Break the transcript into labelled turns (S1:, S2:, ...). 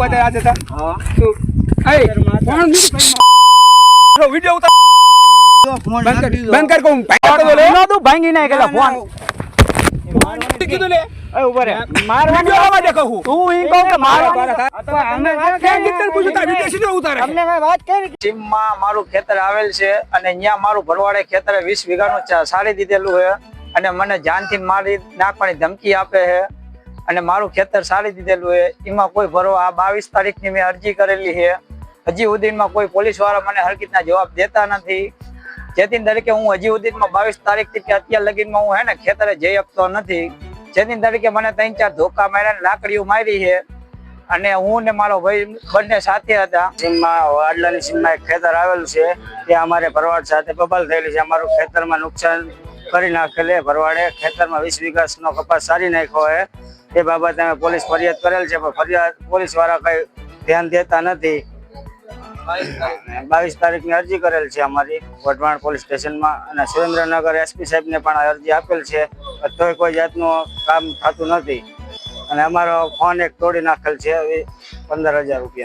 S1: બધા આ જતા.
S2: હા.
S1: તું એ ફોન વિડિયો ઉતાર.
S2: ફોન
S1: બંધ કર કોમ
S3: એનો તું ભાંગી ના કેલા ફોન
S1: કીધું લે.
S3: એ ઊભો રે. મારવાની
S1: આવા દે કહું
S3: તું ઈ કહું કે મારવાની
S1: અમને ક્યાં કીધું પૂછું તાર વિડિયો સીધો ઉતારે?
S3: તમને મેં વાત કરી
S4: સીમમાં મારું ખેતર આવેલ છે અને અહીંયા મારું ભરવાડે ખેતર વીસ વીઘાનું ચા- સારી દીધેલું છે અને મને જાનથી મારી નાખવાની ધમકી આપે છે. અને મારું ખેતર સારી દીધેલું છે. એમાં કોઈ ભરવા આ બાવીસ તારીખની મેં અરજી કરેલી છે. હજી સુધીમાં કોઈ પોલીસવાળા મને હરકતના જવાબ દેતા નથી. જેથી તરીકે હું હજી સુધીમાં બાવીસ તારીખથી કે અત્યાર લગીનમાં હું હે ને ખેતરે જઈ શકતો નથી. જેથી તરીકે મને ત્રણ ચાર ધોકા માર્યા લાકડીઓ મારી છે. અને હું ને મારો ભાઈ બંને સાથે હતા. સીમમાં, વાડલાની સીમમાં એક ખેતર આવેલું છે. ત્યાં અમારે ભરવાડ સાથે બબલ થયેલી છે. અમારું ખેતરમાં નુકસાન કરી નાખેલ ભરવાડે ખેતરમાં વીસ વીઘાનો કપાસ સારી નાખ્યો હોય, એ બાબતે અમે પોલીસ ફરિયાદ કરેલ છે, પણ ફરિયાદ પોલીસવાળા કઈ ધ્યાન દેતા નથી. બાવીસ તારીખની અરજી કરેલ છે અમારી, વઢવાણ પોલીસ સ્ટેશનમાં, અને સુરેન્દ્રનગર એસપી સાહેબને પણ અરજી આપેલ છે તોય કોઈ જાતનું કામ થતું નથી. અને અમારો ફોન એક તોડી નાખેલ છે, પંદર હજાર રૂપિયા.